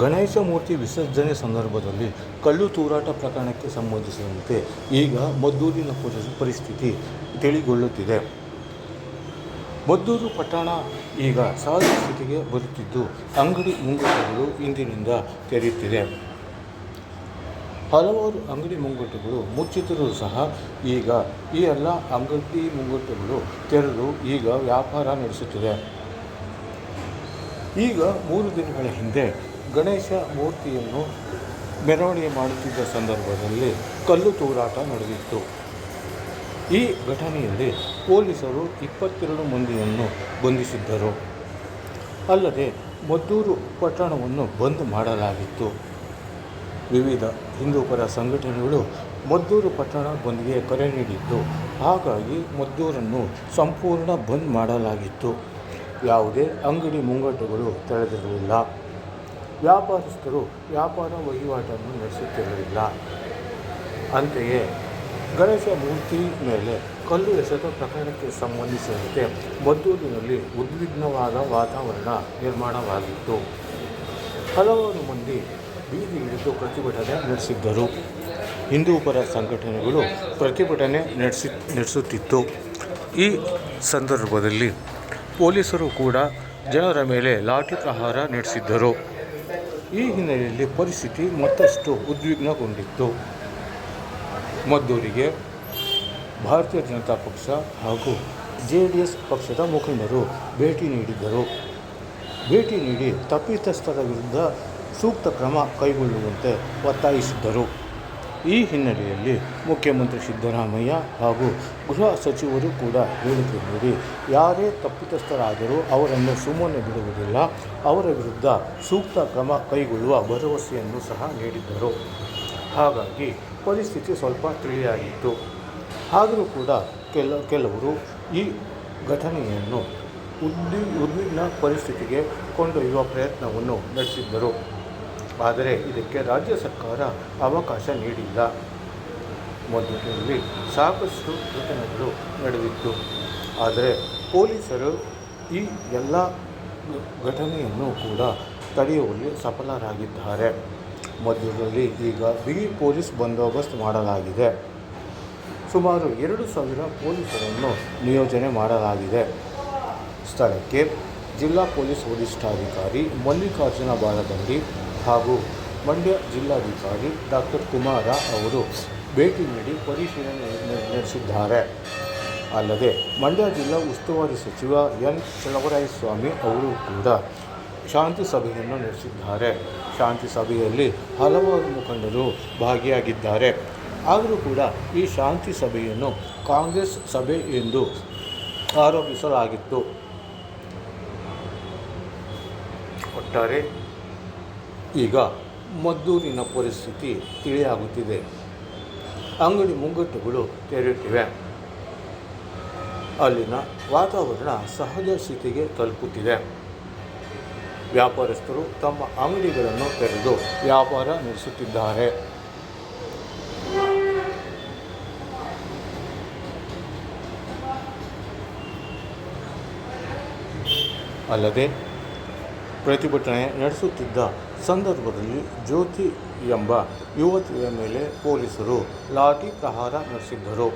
ಗಣೇಶ ಮೂರ್ತಿ ವಿಸರ್ಜನೆ ಸಂದರ್ಭದಲ್ಲಿ ಕಲ್ಲು ತೂರಾಟ ಪ್ರಕರಣಕ್ಕೆ ಸಂಬಂಧಿಸಿದಂತೆ ಈಗ ಮದ್ದೂರಿನ ಪರಿಸ್ಥಿತಿ ತಿಳಿಗೊಳ್ಳುತ್ತಿದೆ. ಮದ್ದೂರು ಪಟ್ಟಣ ಈಗ ಸಹಜ ಸ್ಥಿತಿಗೆ ಬರುತ್ತಿದ್ದು, ಅಂಗಡಿ ಮುಂಗಟ್ಟುಗಳು ಇಂದಿನಿಂದ ತೆರೆಯುತ್ತಿದೆ. ಹಲವಾರು ಅಂಗಡಿ ಮುಂಗಟ್ಟುಗಳು ಮುಚ್ಚಿದ್ದರೂ ಸಹ ಈಗ ಈ ಎಲ್ಲ ಅಂಗಡಿ ಮುಂಗಟ್ಟುಗಳು ತೆರೆದು ಈಗ ವ್ಯಾಪಾರ ನಡೆಸುತ್ತಿದೆ. ಈಗ ಮೂರು ದಿನಗಳ ಹಿಂದೆ ಗಣೇಶ ಮೂರ್ತಿಯನ್ನು ಮೆರವಣಿಗೆ ಮಾಡುತ್ತಿದ್ದ ಸಂದರ್ಭದಲ್ಲಿ ಕಲ್ಲು ತೂರಾಟ ನಡೆದಿತ್ತು. ಈ ಘಟನೆಯಲ್ಲಿ ಪೊಲೀಸರು ಇಪ್ಪತ್ತೆರಡು ಮಂದಿಯನ್ನು ಬಂಧಿಸಿದ್ದರು. ಅಲ್ಲದೆ ಮದ್ದೂರು ಪಟ್ಟಣವನ್ನು ಬಂದ್ ಮಾಡಲಾಗಿತ್ತು. ವಿವಿಧ ಹಿಂದೂಪರ ಸಂಘಟನೆಗಳು ಮದ್ದೂರು ಪಟ್ಟಣ ಬಂದ್ಗೆ ಕರೆ ನೀಡಿದ್ದು, ಹಾಗಾಗಿ ಮದ್ದೂರನ್ನು ಸಂಪೂರ್ಣ ಬಂದ್ ಮಾಡಲಾಗಿತ್ತು. ಯಾವುದೇ ಅಂಗಡಿ ಮುಂಗಟ್ಟುಗಳು ತೆರೆದಿರಲಿಲ್ಲ. ವ್ಯಾಪಾರಸ್ಥರು ವ್ಯಾಪಾರ ವಹಿವಾಟನ್ನು ನಡೆಸುತ್ತಿರಲಿಲ್ಲ. ಅಂತೆಯೇ, ಗಣೇಶ ಮೂರ್ತಿ ಮೇಲೆ ಕಲ್ಲು ಎಸೆತ ಪ್ರಕರಣಕ್ಕೆ ಸಂಬಂಧಿಸಿದಂತೆ ಮದ್ದೂರಿನಲ್ಲಿ ಉದ್ವಿಗ್ನವಾದ ವಾತಾವರಣ ನಿರ್ಮಾಣವಾಗಿತ್ತು. ಹಲವಾರು ಮಂದಿ ಬೀದಿಗಿಳಿದು ಪ್ರತಿಭಟನೆ ನಡೆಸಿದ್ದರು. ಹಿಂದೂಪರ ಸಂಘಟನೆಗಳು ಪ್ರತಿಭಟನೆ ನಡೆಸಿ, ನಡೆಸುತ್ತಿತ್ತು. ಈ ಸಂದರ್ಭದಲ್ಲಿ ಪೊಲೀಸರು ಕೂಡ ಜನರ ಮೇಲೆ ಲಾಠಿ ಪ್ರಹಾರ ನಡೆಸಿದ್ದರು. ಈ ಹಿನ್ನೆಲೆಯಲ್ಲಿ ಪರಿಸ್ಥಿತಿ ಮತ್ತಷ್ಟು ಉದ್ವಿಗ್ನಗೊಂಡಿತ್ತು. ಮದ್ದೂರಿಗೆ ಭಾರತೀಯ ಜನತಾ ಪಕ್ಷ ಹಾಗೂ ಜೆ ಡಿ ಎಸ್ ಪಕ್ಷದ ಮುಖಂಡರು ಭೇಟಿ ನೀಡಿದ್ದರು. ಭೇಟಿ ನೀಡಿ ತಪ್ಪಿತಸ್ಥರ ವಿರುದ್ಧ ಸೂಕ್ತ ಕ್ರಮ ಕೈಗೊಳ್ಳುವಂತೆ ಒತ್ತಾಯಿಸಿದ್ದರು. ಈ ಹಿನ್ನೆಲೆಯಲ್ಲಿ ಮುಖ್ಯಮಂತ್ರಿ ಸಿದ್ದರಾಮಯ್ಯ ಹಾಗೂ ಗೃಹ ಸಚಿವರು ಕೂಡ ಹೇಳಿಕೆ ನೀಡಿ, ಯಾರೇ ತಪ್ಪಿತಸ್ಥರಾದರೂ ಅವರನ್ನು ಸುಮ್ಮನೆ ಬಿಡುವುದಿಲ್ಲ, ಅವರ ವಿರುದ್ಧ ಸೂಕ್ತ ಕ್ರಮ ಕೈಗೊಳ್ಳುವ ಭರವಸೆಯನ್ನು ಸಹ ನೀಡಿದ್ದರು. ಹಾಗಾಗಿ ಪರಿಸ್ಥಿತಿ ಸ್ವಲ್ಪ ತಿಳಿಯಾಗಿತ್ತು. ಆದರೂ ಕೂಡ ಕೆಲ, ಕೆಲವರು ಈ ಘಟನೆಯನ್ನು ಉದ್ವಿ ಉದ್ವಿಗ್ನ ಪರಿಸ್ಥಿತಿಗೆ ಕೊಂಡೊಯ್ಯುವ ಪ್ರಯತ್ನವನ್ನು ನಡೆಸಿದ್ದರು. ಆದರೆ ಇದಕ್ಕೆ ರಾಜ್ಯ ಸರ್ಕಾರ ಅವಕಾಶ ನೀಡಿಲ್ಲ. ಮಧ್ಯದಲ್ಲಿ ಸಾಕಷ್ಟು ಘಟನೆಗಳು ನಡೆದಿತ್ತು. ಆದರೆ ಪೊಲೀಸರು ಈ ಎಲ್ಲ ಘಟನೆಯನ್ನು ಕೂಡ ತಡೆಯುವಲ್ಲಿ ಸಫಲರಾಗಿದ್ದಾರೆ. ಮಧ್ಯದಲ್ಲಿ ಈಗ ಬಿಗಿ ಪೊಲೀಸ್ ಬಂದೋಬಸ್ತ್ ಮಾಡಲಾಗಿದೆ. ಸುಮಾರು ಎರಡು ಸಾವಿರ ಪೊಲೀಸರನ್ನು ನಿಯೋಜನೆ ಮಾಡಲಾಗಿದೆ. ಸ್ಥಳಕ್ಕೆ ಜಿಲ್ಲಾ ಪೊಲೀಸ್ ವರಿಷ್ಠಾಧಿಕಾರಿ ಮಲ್ಲಿಕಾರ್ಜುನ ಬಾಲದಂಡಿ ಹಾಗೂ ಮಂಡ್ಯ ಜಿಲ್ಲಾಧಿಕಾರಿ ಡಾಕ್ಟರ್ ಕುಮಾರ ಅವರು ಭೇಟಿ ನೀಡಿ ಪರಿಶೀಲನೆ ನಡೆಸಿದ್ದಾರೆ. ಅಲ್ಲದೆ ಮಂಡ್ಯ ಜಿಲ್ಲಾ ಉಸ್ತುವಾರಿ ಸಚಿವ ಎನ್. ಚಲವರಾಯಸ್ವಾಮಿ ಅವರು ಕೂಡ ಶಾಂತಿ ಸಭೆಯನ್ನು ನಡೆಸಿದ್ದಾರೆ. ಶಾಂತಿ ಸಭೆಯಲ್ಲಿ ಹಲವಾರು ಮುಖಂಡರು ಭಾಗಿಯಾಗಿದ್ದಾರೆ. ಆದರೂ ಕೂಡ ಈ ಶಾಂತಿ ಸಭೆಯನ್ನು ಕಾಂಗ್ರೆಸ್ ಸಭೆ ಎಂದು ಆರೋಪಿಸಲಾಗಿತ್ತು. ಒಟ್ಟಾರೆ ಈಗ ಮದ್ದೂರಿನ ಪರಿಸ್ಥಿತಿ ತಿಳಿಯಾಗುತ್ತಿದೆ. ಅಂಗಡಿ ಮುಂಗಟ್ಟುಗಳು ತೆರೆಯುತ್ತಿವೆ ಅಲ್ಲಿನ ವಾತಾವರಣ ಸಹಜ ಸ್ಥಿತಿಗೆ ತಲುಪುತ್ತಿದೆ. ವ್ಯಾಪಾರಸ್ಥರು ತಮ್ಮ ಅಂಗಡಿಗಳನ್ನು ತೆರೆದು ವ್ಯಾಪಾರ ನಡೆಸುತ್ತಿದ್ದಾರೆ. ಅಲ್ಲದೆ ಪ್ರತಿಭಟನೆ ನಡೆಸುತ್ತಿದ್ದ ಸಂದರ್ಭದಲ್ಲಿ ಜ್ಯೋತಿ ಎಂಬ ಯುವತಿಯ ಮೇಲೆ ಪೊಲೀಸರು ಲಾಠಿ ಪ್ರಹಾರ ನಡೆಸಿದ್ದರು.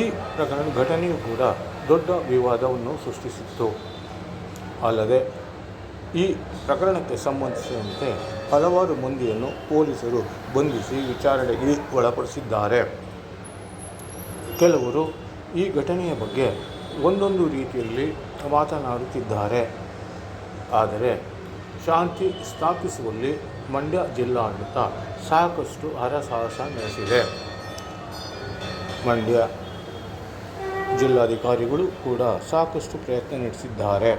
ಈ ಪ್ರಕರಣ ಘಟನೆಯು ಕೂಡ ದೊಡ್ಡ ವಿವಾದವನ್ನು ಸೃಷ್ಟಿಸಿತ್ತು. ಅಲ್ಲದೆ, ಈ ಪ್ರಕರಣಕ್ಕೆ ಸಂಬಂಧಿಸಿದಂತೆ ಹಲವಾರು ಮಂದಿಯನ್ನು ಪೊಲೀಸರು ಬಂಧಿಸಿ ವಿಚಾರಣೆಗೆ ಒಳಪಡಿಸಿದ್ದಾರೆ. ಕೆಲವರು ಈ ಘಟನೆಯ ಬಗ್ಗೆ ಒಂದೊಂದು ರೀತಿಯಲ್ಲಿ ಮಾತನಾಡುತ್ತಿದ್ದಾರೆ. ಆದರೆ ಶಾಂತಿ ಸ್ಥಾಪಿಸುವಲ್ಲಿ ಮಂಡ್ಯ ಜಿಲ್ಲಾಡಳಿತ ಸಾಕಷ್ಟು ಹರಸಾಹಸ ನಡೆಸಿದೆ ಮಂಡ್ಯ ಜಿಲ್ಲಾಧಿಕಾರಿಗಳು ಕೂಡ ಸಾಕಷ್ಟು ಪ್ರಯತ್ನ ನಡೆಸಿದ್ದಾರೆ.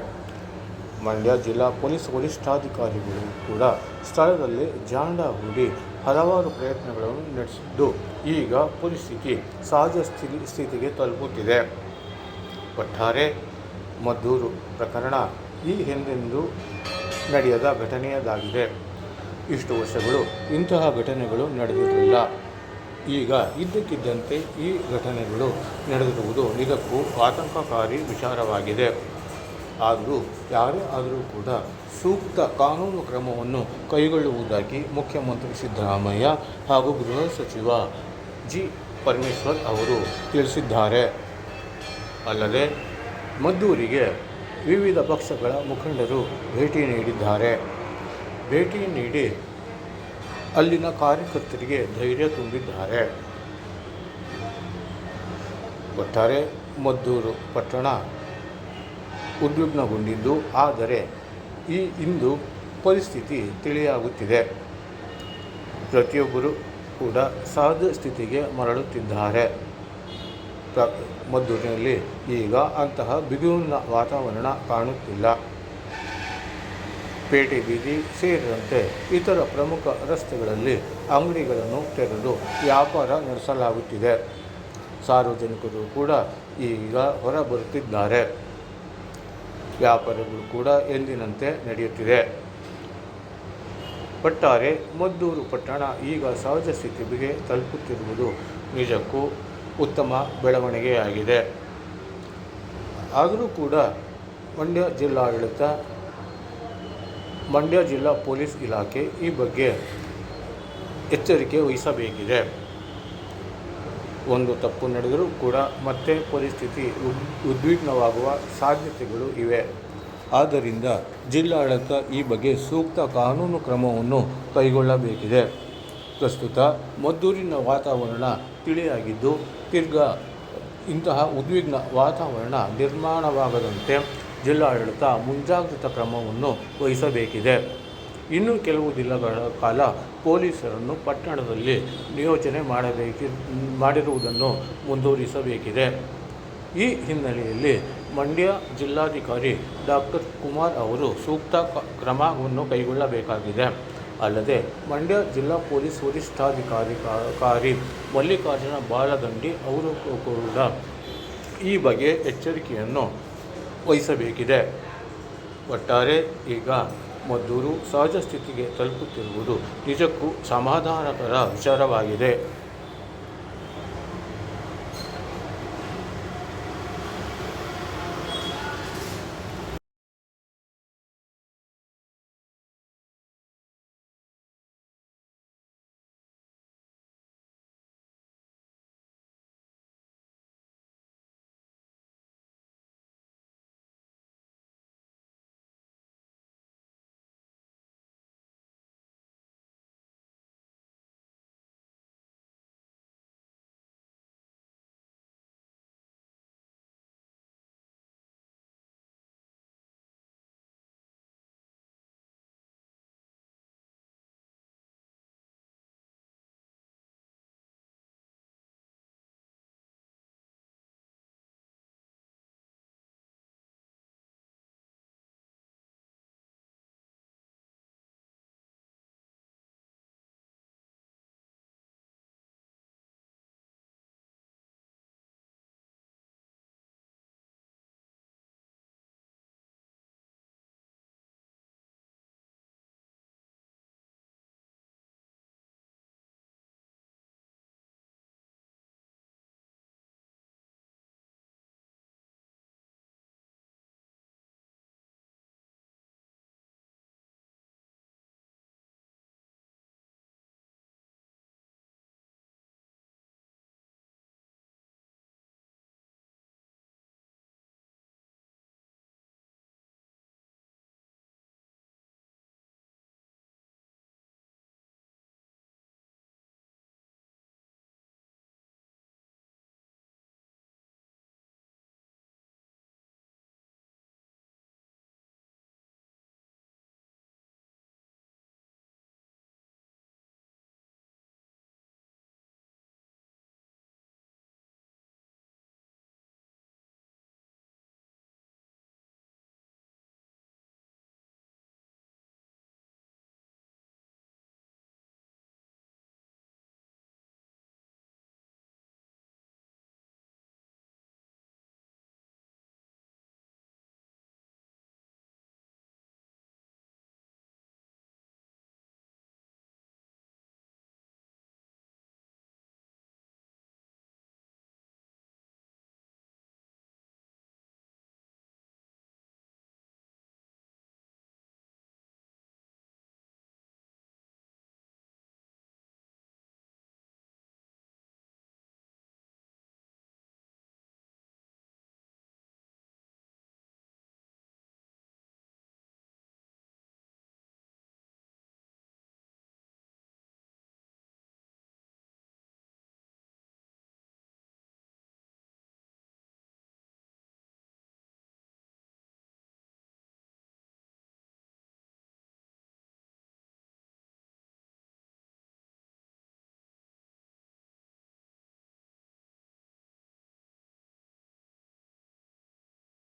ಮಂಡ್ಯ ಜಿಲ್ಲಾ ಪೊಲೀಸ್ ವರಿಷ್ಠಾಧಿಕಾರಿಗಳು ಕೂಡ ಸ್ಥಳದಲ್ಲಿ ಜಾಂಡ ಹೂಡಿ ಹಲವಾರು ಪ್ರಯತ್ನಗಳನ್ನು ನಡೆಸಿದ್ದು, ಈಗ ಪರಿಸ್ಥಿತಿ ಸಹಜ ಸ್ಥಿತಿ, ಸ್ಥಿತಿಗೆ ತಲುಪುತ್ತಿದೆ. ಒಟ್ಟಾರೆ ಮದ್ದೂರು ಪ್ರಕರಣ ಈ ಹಿಂದೆಂದೂ ನಡೆಯದ ಘಟನೆಯದಾಗಿದೆ. ಇಷ್ಟು ವರ್ಷಗಳು ಇಂತಹ ಘಟನೆಗಳು ನಡೆದಿರಲಿಲ್ಲ. ಈಗ ಇದ್ದಕ್ಕಿದ್ದಂತೆ ಈ ಘಟನೆಗಳು ನಡೆದಿರುವುದು ನಿಜಕ್ಕೂ ಆತಂಕಕಾರಿ ವಿಚಾರವಾಗಿದೆ. ಆದರೂ ಯಾರೇ ಆದರೂ ಕೂಡ ಸೂಕ್ತ ಕಾನೂನು ಕ್ರಮವನ್ನು ಕೈಗೊಳ್ಳುವುದಾಗಿ ಮುಖ್ಯಮಂತ್ರಿ ಸಿದ್ದರಾಮಯ್ಯ ಹಾಗೂ ಗೃಹ ಸಚಿವ ಜಿ. ಪರಮೇಶ್ವರ್ ಅವರು ತಿಳಿಸಿದ್ದಾರೆ. ಅಲ್ಲದೆ ಮದ್ದೂರಿಗೆ ವಿವಿಧ ಪಕ್ಷಗಳ ಮುಖಂಡರು ಭೇಟಿ ನೀಡಿದ್ದಾರೆ. ಭೇಟಿ ನೀಡಿ ಅಲ್ಲಿನ ಕಾರ್ಯಕರ್ತರಿಗೆ ಧೈರ್ಯ ತುಂಬಿದ್ದಾರೆ. ಒಟ್ಟಾರೆ ಮದ್ದೂರು ಪಟ್ಟಣ ಉದ್ವಿಗ್ನಗೊಂಡಿದ್ದು, ಆದರೆ ಈ ಇಂದು ಪರಿಸ್ಥಿತಿ ತಿಳಿಯಾಗುತ್ತಿದೆ. ಪ್ರತಿಯೊಬ್ಬರು ಕೂಡ ಸಹಜ ಸ್ಥಿತಿಗೆ ಮರಳುತ್ತಿದ್ದಾರೆ. ಮದ್ದೂರಿನಲ್ಲಿ ಈಗ ಅಂತಹ ಬಿಗುವಿನ ವಾತಾವರಣ ಕಾಣುತ್ತಿಲ್ಲ. ಪೇಟೆ ಬೀದಿ ಸೇರಿದಂತೆ ಇತರ ಪ್ರಮುಖ ರಸ್ತೆಗಳಲ್ಲಿ ಅಂಗಡಿಗಳನ್ನು ತೆರೆದು ವ್ಯಾಪಾರ ನಡೆಸಲಾಗುತ್ತಿದೆ. ಸಾರ್ವಜನಿಕರು ಕೂಡ ಈಗ ಹೊರಬರುತ್ತಿದ್ದಾರೆ. ವ್ಯಾಪಾರಗಳು ಕೂಡ ಎಂದಿನಂತೆ ನಡೆಯುತ್ತಿದೆ. ಒಟ್ಟಾರೆ ಮದ್ದೂರು ಪಟ್ಟಣ ಈಗ ಸಹಜ ಸ್ಥಿತಿಗೆ ತಲುಪುತ್ತಿರುವುದು ನಿಜಕ್ಕೂ ಉತ್ತಮ ಬೆಳವಣಿಗೆಯಾಗಿದೆ ಆದರೂ ಕೂಡ ಮಂಡ್ಯ ಜಿಲ್ಲಾಡಳಿತ, ಮಂಡ್ಯ ಜಿಲ್ಲಾ ಪೊಲೀಸ್ ಇಲಾಖೆ ಈ ಬಗ್ಗೆ ಎಚ್ಚರಿಕೆ ವಹಿಸಬೇಕಿದೆ. ಒಂದು ತಪ್ಪು ನಡೆದರೂ ಕೂಡ ಮತ್ತೆ ಪರಿಸ್ಥಿತಿ ಉದ್- ಉದ್ವಿಗ್ನವಾಗುವ ಸಾಧ್ಯತೆಗಳು ಇವೆ. ಆದ್ದರಿಂದ ಜಿಲ್ಲಾಡಳಿತ ಈ ಬಗ್ಗೆ ಸೂಕ್ತ ಕಾನೂನು ಕ್ರಮವನ್ನು ಕೈಗೊಳ್ಳಬೇಕಿದೆ. ಪ್ರಸ್ತುತ ಮದ್ದೂರಿನ ವಾತಾವರಣ ತಿಳಿಯಾಗಿದ್ದು ತಿರ್ಗಾ ಇಂತಹ ಉದ್ವಿಗ್ನ ವಾತಾವರಣ ನಿರ್ಮಾಣವಾಗದಂತೆ ಜಿಲ್ಲಾಡಳಿತ ಮುಂಜಾಗ್ರತಾ ಕ್ರಮವನ್ನು ವಹಿಸಬೇಕಿದೆ. ಇನ್ನು ಕೆಲವು ದಿನಗಳ ಕಾಲ ಪೊಲೀಸರನ್ನು ಪಟ್ಟಣದಲ್ಲಿ ನಿಯೋಜನೆ ಮಾಡಬೇಕಿ, ಮಾಡಿರುವುದನ್ನು ಮುಂದುವರಿಸಬೇಕಿದೆ. ಈ ಹಿನ್ನೆಲೆಯಲ್ಲಿ ಮಂಡ್ಯ ಜಿಲ್ಲಾಧಿಕಾರಿ ಡಾಕ್ಟರ್ ಕುಮಾರ್ ಅವರು ಸೂಕ್ತ ಕ್ರಮವನ್ನು ಕೈಗೊಳ್ಳಬೇಕಾಗಿದೆ. ಅಲ್ಲದೆ ಮಂಡ್ಯ ಜಿಲ್ಲಾ ಪೊಲೀಸ್ ವರಿಷ್ಠಾಧಿಕಾರಿ ಕಾರಿ ಮಲ್ಲಿಕಾರ್ಜುನ ಬಾಲದಂಡಿ ಅವರು ಕೂಡ ಈ ಬಗ್ಗೆ ಎಚ್ಚರಿಕೆಯನ್ನು ವಹಿಸಬೇಕಿದೆ. ಒಟ್ಟಾರೆ ಈಗ ಮದ್ದೂರು ಸಹಜ ಸ್ಥಿತಿಗೆ ತಲುಪುತ್ತಿರುವುದು ನಿಜಕ್ಕೂ ಸಮಾಧಾನಕರ ವಿಚಾರವಾಗಿದೆ.